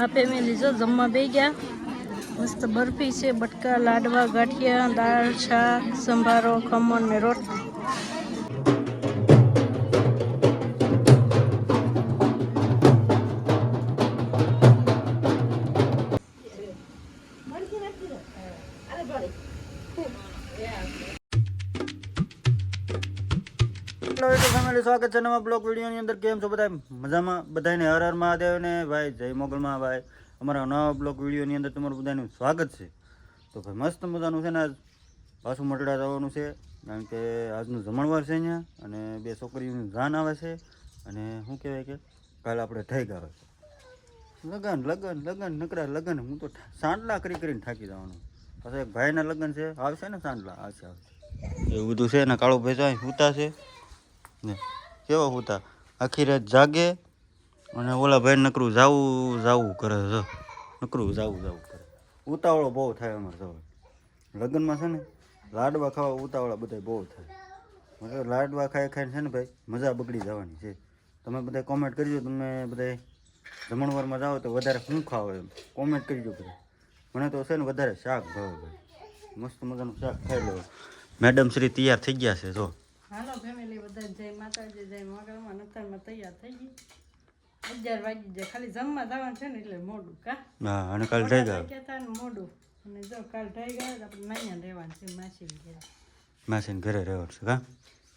આ ફેમિલી જો જમવા બે ગયા. મસ્ત બરફી છે, બટકા, લાડવા, ગાંઠિયા, દાળ છા સંભારો, ખમણ ને રોટલી હેલો યુટ્યુબ ફેમિલી, સ્વાગત છે નવા બ્લોગ વિડીયોની અંદર. કેમ છો બધા મજામાં? બધાને હર હર મહાદેવ ને ભાઈ, જય મોગલમાં, ભાઈ. અમારા નવા બ્લોગ વિડીયોની અંદર તમારું બધાનું સ્વાગત છે. તો ભાઈ, મસ્ત મજાનું છે ને આજ પાછું મટડા જવાનું છે, કારણ કે આજનું જમણવાર છે અહીંયા અને બે છોકરીઓનું જાન આવે છે. અને શું કહેવાય કે, કાલે આપણે આવે છે. લગન લગન લગન, નકરા લગન. હું તો સાંડલા કરી કરીને થાકી જવાનું. પછી એક ભાઈના લગ્ન છે. આવશે ને સાંડલા? આવશે આવશે. એવું બધું છે ને, કાળો ભાઈ અહીં સૂતા છે. કેવો હોતા? આખી રાત જાગે અને ઓલા ભાઈ નકરું જાવું જાવું કરે છે. નકરું જાવું જાવું કરે. ઉતાવળો બહુ થાય અમારે સવારે. લગ્નમાં છે ને, લાડવા ખાવા ઉતાવળા બધા બહુ થાય. મતલબ લાડવા ખાઈ ખાઈને છે ને ભાઈ, મજા બગડી જવાની છે. તમે બધા કોમેન્ટ કરજો, તમે બધા જમણવારમાં જાઓ તો વધારે શું ખાઓ એમ. કોમેન્ટ કરજો બધા. મને તો છે ને વધારે શાક ભાવે ભાઈ. મસ્ત મજાનું શાક ખાઈ લો મેડમ શ્રી તૈયાર થઈ ગયા છે, જો. હાલો ફેમિલી બધા જય માતાજી જય મગરમાં નતરમાં તૈયાર થઈ ગઈ. અગિયાર વાગી જાય ખાલી જમવા જવાનું છે ને એટલે મોડું કા? હા અને કાલ થઈ ગયા. કહેતા ને મોડું. અને જો કાલ થઈ ગયા તો આપણે નાયા રહેવાનું છે માસીને ઘેર. માસીને ઘરે રહેવાનું છે કા?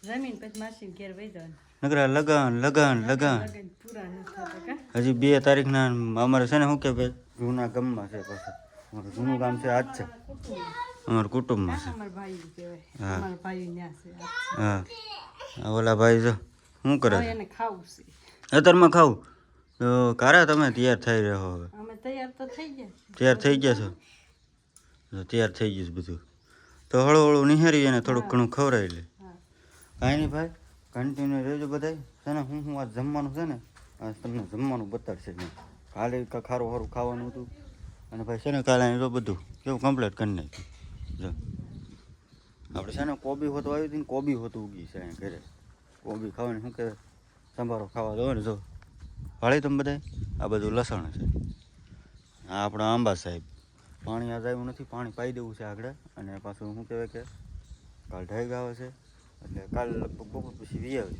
જમીન પછી માસીને ઘેર વહી જવાનું. નકરા લગન લગન લગન પૂરા નથી કા? હજી બે તારીખના અમારે છે ને શું કે ભાઈ? જૂના ગામમાં છે પાછા. જૂનું ગામ છે આજ છે. અમારા કુટુંબમાં છે. અમારા ભાઈ કહેવાય. હા. ઓલા ભાઈ જો શું કરે એને ખાવું છે. અત્યારમાં ખાવું? તો કારા તમે તૈયાર થઈ રહ્યો હવે? અમે તૈયાર તો થઈ ગયા તૈયાર થઈ ગયા છો? તો તૈયાર થઈ ગયું બધું. તો હળવું હળવું નિહારી અને થોડુંક ઘણું ખવડાવી લે. કાંઈ નહીં ભાઈ કન્ટિન્યુ રહેજો બધાય. છે ને હું હું આ જમવાનું છે ને આજ તમને જમવાનું બતાડશે કાલે ખારું ખારું ખાવાનું હતું. અને ભાઈ છે ને કાલે બધું કેવું કમ્પ્લીટ કરી નાખ્યું. જો. આપણે છે ને કોબી હોતું આવી હતી ને કોબી હોતું ઉગી છે ઘરે. કોબી ખાવાની શું કહેવાય? સંભારો ખાવા દો ને, જો. વાળી તમે બધાય? આ બધું લસણ છે. આ આપણા આંબા સાહેબ. પાણી આ આવ્યું નથી, પાણી પાઈ દેવું છે આગળ. અને પાછું શું કહેવાય કે કાલ ઢાઈ આવે છે. એટલે કાલ લગભગ બપોર પછી વી આવે.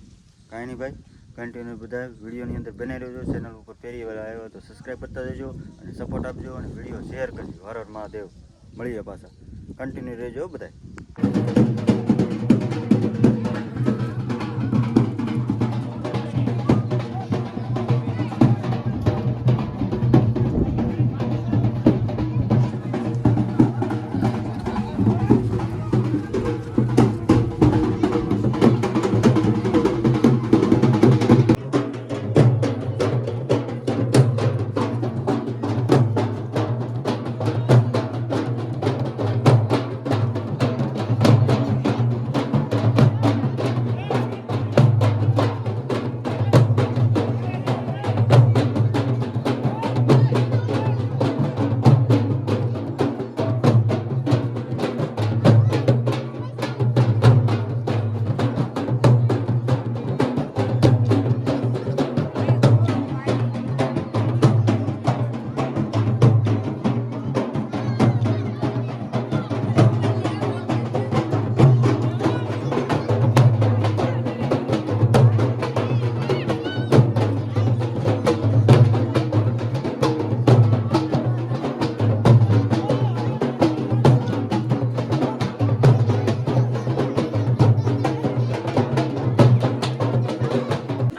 કાંઈ નહીં ભાઈ કન્ટિન્યુ બધા વિડીયોની અંદર બનાવી રહ્યો ચેનલ ઉપર પહેલી વાર આવ્યો તો સબસ્ક્રાઈબ કરતા જજો અને સપોર્ટ આપજો અને વીડિયો શેર કરજો. હર હર મહાદેવ. મળીએ પાછા. કન્ટિન્યુ રહેજો બધાય.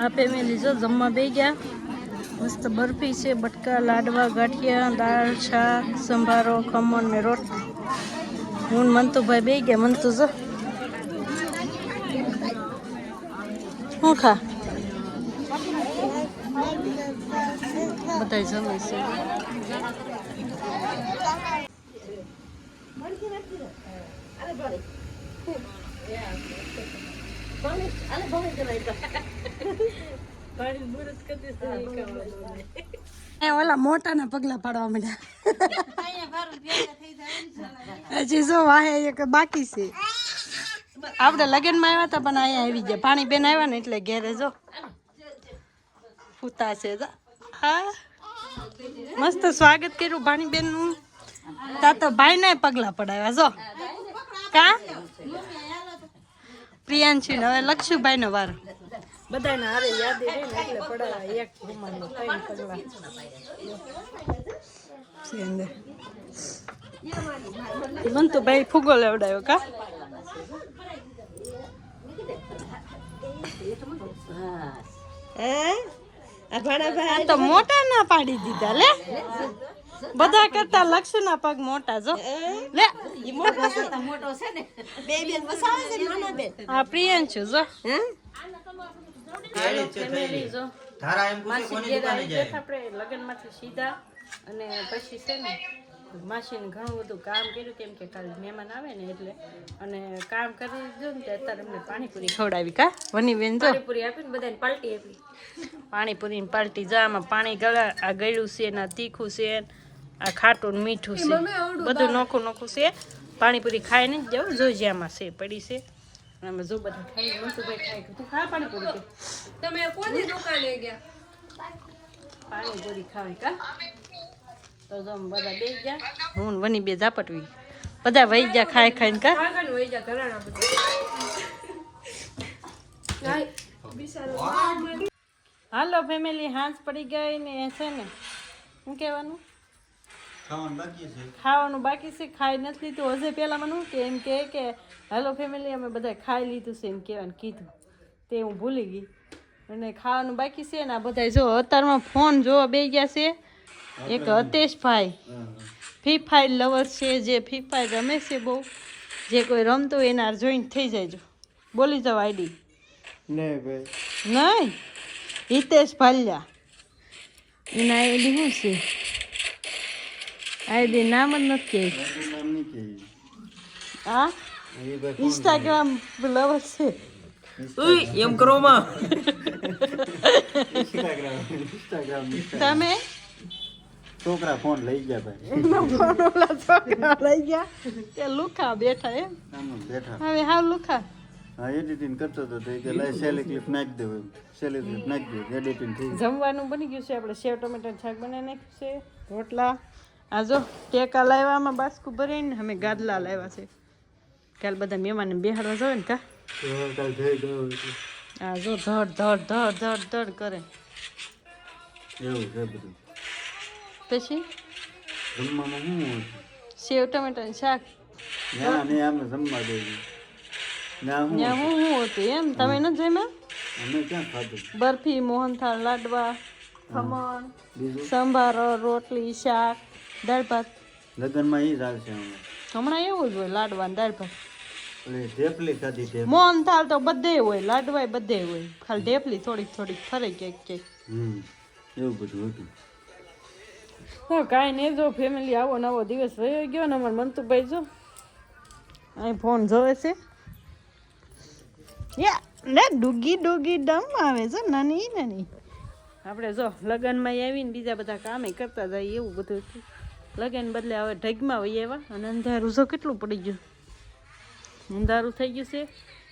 આ મેં લીધો જમવા બે ગયા. મસ્ત બરફી છે, બટકા, લાડવા, ગાંઠિયા, દાળ શાક સંભારો, ખમણ ને રોટલી હું મંતુભાઈ બે ગયા. મંતુ જો. શું ખા? બધા જમે છે. એ ઓલા મોટાના પગલા પાડવા માંડ્યા. હજી જો વાહે એક બાકી છે. આપણે લગ્નમાં આવ્યા હતા, પણ અહીંયા આવી ગયા. પાણી બેન આવ્યા ને એટલે ઘેરે જો. ફૂતા છે હા. મસ્ત સ્વાગત કર્યું ભાણીબેનનું. તા તો ભાઈને પગલા પડાવ્યા, જો. કા? પ્રિયાંશી હવે લક્ષુભાઈ નો વાર. બધાને હારે યાદી રહી ને એટલે પડાવ્યા એક રૂમાલનો ત્રણ પગલા અંદર. મન તો ભાઈ ફુગો લેવડાયો કા? આ તો મોટા ના પાડી દીધા લે. બધા કરતા લક્ષ ના પગ મોટા જો. લે. હા પ્રિયંશુ જો. ફેમિલી ધારા એમ પૂછે માસી કોની દુકાને જાય. આપણે લગ્નમાંથી સીધા અને પછી છે ને માસીને ઘણું બધું કામ કર્યું કેમ કે કાલે મહેમાન આવે ને એટલે. અને કામ કરી દીધું ને અત્યારે અમને પાણીપુરી ખવડાવી કા? વની બેન જો. પૂરી આપીને બધાને પાલટી આપી. પાણીપુરીની પાલટી જામાં પાણી ગળા આ ગળ્યું છે ને આ તીખું છે આ ખાટું મીઠું છે. બધું નોખું નોખું છે. પાણીપુરી ખાઈને જ જવું જો જ્યાંમાં છે પડી છે. અમે જો બધા ખાઈ મનસુભાઈ ખાઈ. તું ખા પાણીપુરી કે? તમે કોની દુકાને ગયા? પાણીપુરી ખાવી કા? તો જો બધા બે ગયા. હું વની બે ઝાપટવી. બધા વહી ગયા ખાઈ ખાઈને કા? વહી ગયા ઘરાણા બધા. હાલો ફેમિલી હાંસ પડી ગઈ ને છે ને. શું કહેવાનું? ખાવાનું બાકી છે? ખાવાનું બાકી છે ખાઈ નથી લીધું. હજે પહેલાં મને કે એમ કહે કે હેલો ફેમિલી અમે બધા ખાઈ લીધું છે એમ કહેવાનું કીધું. તે હું ભૂલી ગઈ. અને ખાવાનું બાકી છે ને આ બધા જો અત્યારમાં ફોન જોવા બે ગયા છે. એક હતેશભાઈ. ફ્રી ફાયર લવર છે જે ફ્રી ફાયર રમે છે બહુ. જે કોઈ રમતું એના જોઈન થઈ જાય બોલી જાઓ આઈડી. નહીં ભાઈ. નહીં? હિતેશ ભાલ્યા. એના આઈડી શું છે? આઈડી નામ જ નથી કે. આ ઇન્સ્ટાગ્રામ લવર છે. એમ કરો માં. ઇન્સ્ટાગ્રામ ઇન્સ્ટાગ્રામ તમે? છોકરા ફોન લઈ ગયા ભાઈ. ઓલા છોકરા લઈ ગયા. તે લુખા બેઠા એમ. બેઠા. હવે હા લુખા. હા એડિટિંગ કરતો હતો તો એ કે લઈ સેલી ક્લિપ નાખી દેવું એમ સેલી ક્લિપ નાખી દેવું એડિટિંગ થઈ જમવાનું બની ગયું છે આપણે સેવ ટમેટા શાક બનાવી નાખ્યું છે રોટલા આ જો ટેકા લાવ્યામાં બાસ્કુ ભરીને અમે ગાદલા લાવ્યા છે. કાલ બધા મહેમાનને બેહાડવા જાવે ને કા. આ જો ધડ ધડ ધડ ધડ ધડ કરે. એવું છે બધું. પછી? જમવામાં શું સેવ ટમેટાનું શાક. ને આમે જમવા દે ત્યાં શું ત્યાં હું હું હતું એમ? તમે ન જમ્યા? અમે ક્યાં ખાધું? બરફી મોહનથાળ લાડવા ખમણ સંભારો રોટલી શાક. દાળ ભાત લગ્નમાં એ જ આવશે હમણાં. એવું જ હોય લાડવા દાળ ભાત ઢેપલી ખાધી મોહન મોહનથાળ તો બધે હોય લાડવાય બધે હોય. ખાલી ઢેપલી થોડીક થોડીક ફરે ક્યાંક ક્યાંક. હમ એવું બધું હતું. હા કાંઈ નહીં જો ફેમિલી આવો નવો દિવસ વયો ગયો ને અમારા મંતુભાઈ જો. અહીં ફોન જોવે છે. યા ને ડુગી ડુગી ડમ આવે છે નાની નાની. આપણે જો લગ્નમાં આવીને બીજા બધા કામે કરતા જાય એવું બધું હતું. લગ્ન બદલે હવે ઢગમાં વહી આવ્યા અને અંધારું જો કેટલું પડી ગયું. અંધારું થઈ ગયું છે.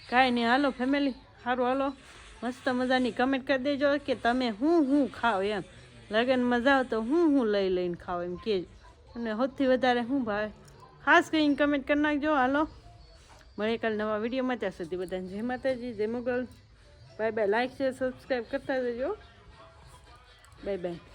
કાંઈ નહીં, હાલો ફેમિલી સારું હાલો. મસ્ત મજાની કમેન્ટ કરી દેજો કે તમે હું હું ખાઓ એમ. લગ્નમાં જાઓ તો હું હું લઈ લઈને ખાઓ એમ કે. અને સૌથી વધારે હું ભાવે. ખાસ કરીને કમેન્ટ કરી નાખજો, હાલો. મળે કાલ નવા વિડીયોમાં ત્યાં સુધી બધાને જય માતાજી, જય Mogal. Bye bye like share subscribe કરતા જજો બાય બાય